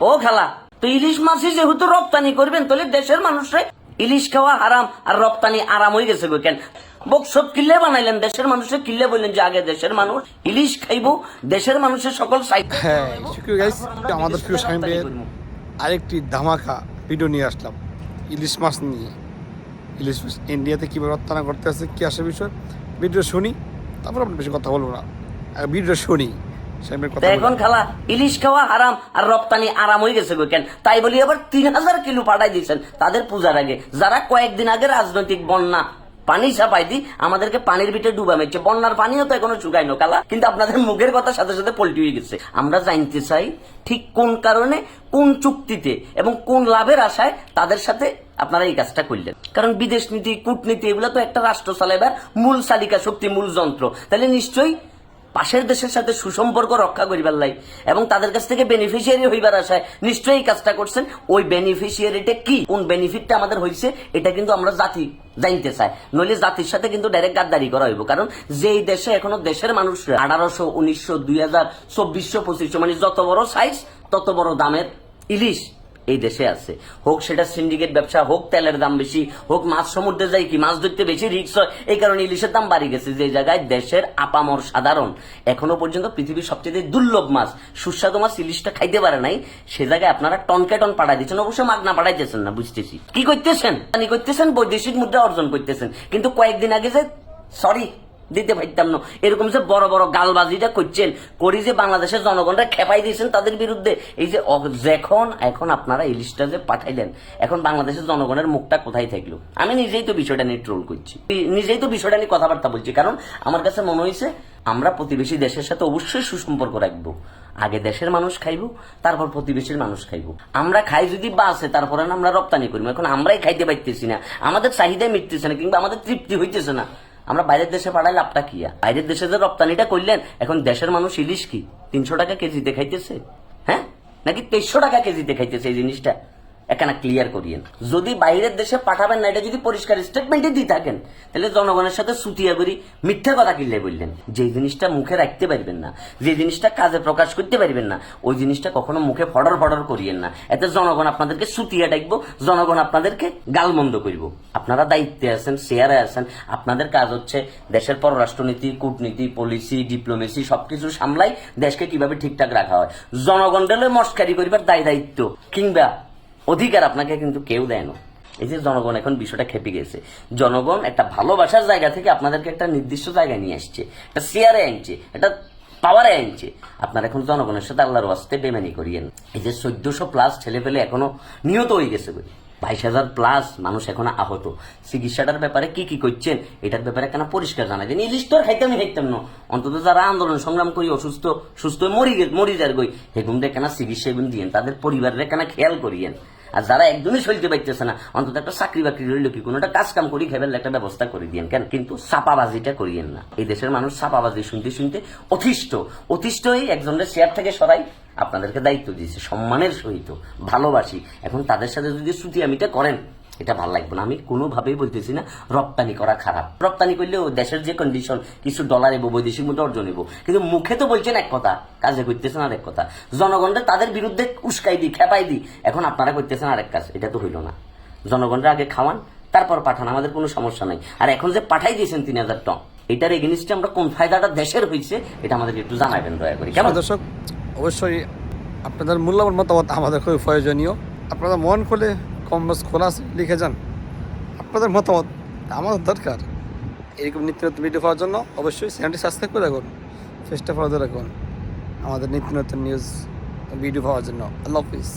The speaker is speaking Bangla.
ও খালা তো ইলিশ মাছই যেহেতু রপ্তানি করবেন তাহলে দেশের মানুষে ইলিশ খাওয়া হারাম আর রপ্তানি আরাম হয়ে গেছে কেন? বক সব কিল্লে বানাইলেন দেশের মানুষের কিল্লে বললেন যে আগে দেশের মানুষ ইলিশ খাইবো দেশের মানুষের সকল হ্যাঁ আমাদের প্রিয় ভাইয়ের আরেকটি ধামাকা ভিডিও নিয়ে আসলাম ইলিশ মাছ নিয়ে। ইলিশ মাছ ইন্ডিয়াতে কীভাবে রপ্তানা করতে আছে কী আসে বিষয়? ভিডিও শুনি তারপর আমরা বেশি কথা বলব না। ভিডিও শুনি। এখন খালা ইলিশ খাওয়া হারাম আর রপ্তানি আরাম হয়ে গেছে কেন? তাই বলি আবার তিন হাজার কিলো পাঠাই তাদের পূজার আগে। যারা কয়েকদিন আগে রাজনৈতিক বন্যা পানি ছাপাই আমাদেরকে পানির ভিতরে ডুবা মেরছে। বন্যার পানিও তো এখনও কালা কিন্তু আপনাদের মুখের কথা সাথে সাথে পল্টি হয়ে গেছে। আমরা জানতে চাই ঠিক কোন কারণে কোন চুক্তিতে এবং কোন লাভের আশায় তাদের সাথে আপনারা এই কাজটা করলেন। কারণ বিদেশ নীতি কূটনীতি এগুলো তো একটা রাষ্ট্র চালাইবার মূল চালিকা শক্তি মূল যন্ত্র। তাহলে নিশ্চয়ই পাশের দেশের সাথে সুসম্পর্ক রক্ষা করিবার লাই এবং তাদের কাছ থেকে বেনিফিশিয়ারি হইবার আশায় নিশ্চয়ই কাজটা করছেন, ওই বেনিফিশিয়ারিটা কি? কোন বেনিফিটটা আমাদের হয়েছে এটা কিন্তু আমরা জাতি জানতে চাই। নইলে জাতির সাথে কিন্তু ডাইরেক্ট গাদ্দারি করা হইব। কারণ যেই দেশে এখনও দেশের মানুষরা আঠারোশো, উনিশশো, দুই হাজার, চব্বিশশো, পঁচিশশো মানে যত বড় সাইজ তত বড় দামের ইলিশ এই দেশে আছে। হোক সেটা সিন্ডিকেট ব্যবসা, হোক তেলের দাম বেশি, হোক মাছ সমুদ্রে যাই কি, মাছ ধরতে বেশি রিক্স হয়, এই কারণে ইলিশের দাম বাড়ি গেছে যে জায়গায় দেশের আপামর সাধারণ। এখনও পর্যন্ত পৃথিবীর সবচেয়ে দুর্লভ মাছ, সুস্বাদু মাছ ইলিশটা খাইতে পারে নাই, সে জায়গায় আপনারা টনকে টন পাঠাই দিচ্ছেন অবশ্য মাগনা পাঠাইতেছেন না, বুঝতেছি। কি করতেছেন? করতেছেন, বৈদেশিক মুদ্রা অর্জন করতেছেন, কিন্তু কয়েকদিন আগে যে সরি দিতে পারতাম না। এরকম যে বড় বড় গালবাজিটা করছেন, করি যে বাংলাদেশের জনগণরা খেপাই দিয়েছেন তাদের বিরুদ্ধে। এই যে যখন, এখন আপনারা ইলিশটা যে পাঠাইলেন, এখন বাংলাদেশের জনগণের মুখটা কোথায় থাকল? আমি নিজেই তো বিষয়টা নিয়ে ট্রোল করছি। নিজেই তো বিষয়টা নিয়ে কথাবার্তা বলছি, কারণ আমার কাছে মনে হয়েছে আমরা প্রতিবেশী দেশের সাথে অবশ্যই সুসম্পর্ক রাখব। আগে দেশের মানুষ খাইবো, তারপর প্রতিবেশীর মানুষ খাইবো। আমরা খাই যদি বা বাসে তারপরে আমরা রপ্তানি করব এখন আমরাই খাইতে পারতেছি না। আমাদের চাহিদা মিটতেছে না, কিংবা আমাদের তৃপ্তি হইতেছে না। আমরা বাইরের দেশে পাড়াই লাভটা কি? বাইরের দেশে যে রপ্তানিটা করলেন, এখন দেশের মানুষ ইলিশ কি? তিনশো টাকা কেজি দেখাইতেছে হ্যাঁ? নাকি তেইশশো টাকা কেজি দেখাইতেছে এই জিনিসটা? এখানে ক্লিয়ার করিয়েন। যদি বাইরের দেশে পাঠাবেন না, এটা যদি পরিষ্কার স্টেটমেন্টে দিয়ে থাকেন, তাহলে জনগণের সাথে সুতিয়া করি মিথ্যা কথা কিনলে বললেন। যে জিনিসটা মুখে রাখতে পারবেন না যে জিনিসটা কাজে প্রকাশ করতে পারবেন না, ওই জিনিসটা কখনো মুখে ফডর ফডর করিয়েন না। এতে জনগণ আপনাদেরকে সুতিয়া ডাকবো, জনগণ আপনাদেরকে গালমন্দ করব। আপনারা দায়িত্বে আছেন শেয়ারে আছেন, আপনাদের কাজ হচ্ছে দেশের পররাষ্ট্রনীতি, কূটনীতি পলিসি ডিপ্লোমেসি সবকিছু সামলাই দেশকে কীভাবে ঠিকঠাক রাখা হয়। জনগণ মস্কারি করিবার দায় দায়িত্ব। কিংবা অধিকার আপনাকে কিন্তু কেউ দেয় না। এই যে জনগণ এখন বিষয়টা খেপে গেছে। জনগণ একটা ভালোবাসার জায়গা থেকে আপনাদেরকে একটা নির্দিষ্ট জায়গায় নিয়ে আসছে। একটা শেয়ারে আনছে, একটা পাওয়ারে আনছে। আপনার এখন জনগণের সাথে আল্লাহর ওয়াস্তে বেমানি করিয়েন। এই যে চোদ্দশো প্লাস ছেলে পেলে এখনও নিহত হয়ে গেছে বাইশ হাজার প্লাস মানুষ এখনও আহত। চিকিৎসাটার ব্যাপারে কি কি করছেন, এটার ব্যাপারে কেন পরিষ্কার জানা যায় ইলিশ তো আর খাইতাম খাইতাম না। অন্তত যারা আন্দোলন সংগ্রাম করি, অসুস্থ, সুস্থ মরি মরি যার গই। হেগুন কেন চিকিৎসা এগুন দিয়েন, তাদের পরিবারের কেন খেয়াল করিয়েন। আর যারা একদমই চলতে পারতেছে না, অন্তত একটা চাকরি বাকরি রইল কি? কোনো একটা কাজ কাম করি, খেবেল একটা ব্যবস্থা করে দিয়েন। কেন? কিন্তু চাপাবাজিটা করিয়েন না। এই দেশের মানুষ চাপাবাজি শুনতে শুনতে অতিষ্ঠ। অতিষ্ঠ হয়ে একজনের শেয়ার থেকে সরাই আপনাদেরকে দায়িত্ব দিয়েছে, সম্মানের সহিত, ভালোবাসি। এখন তাদের সাথে যদি শ্রুতি আমিটা করেন এটা ভালো লাগবে না। আমি কোনোভাবেই বলতেছি না, রপ্তানি করা খারাপ। রপ্তানি করলেও দেশের যে কন্ডিশন কিছু ডলার এবো, বৈদেশিক মুদ্রা অর্জন এবো। কিন্তু মুখে তো বলছেন এক কথা, কাজে করতেছেন আর এক কথা। জনগণরা তাদের বিরুদ্ধে উস্কাই দিই, খেপাই দিই। এখন আপনারা করতেছেন আরেক কাজ, এটা তো হইল না। জনগণরা আগে খাওয়ান, তারপর পাঠান, আমাদের কোনো সমস্যা নাই। আর এখন যে পাঠাই দিয়েছেন তিন হাজার টন, এটার এগেনিস্টে আমরা কোন ফায়দাটা দেশের হয়েছে এটা আমাদেরকে একটু জানাবেন দয়া করে, কেমন? কেমন দর্শক, অবশ্যই আপনাদের মূল্যবান মতামত আমাদের খুবই প্রয়োজনীয়। আপনারা মন খুলে কম বেশ খোলা লিখে যান। আপনাদের মতামত, আমাদের দরকার। এরকম নিত্য নতুন ভিডিও পাওয়ার জন্য অবশ্যই চ্যানেলটি সাবস্ক্রাইব করে রাখুন চেষ্টা ফলো রাখুন। আমাদের নিত্য নতুন নিউজ ভিডিও পাওয়ার জন্য। আল্লাহ হাফিজ।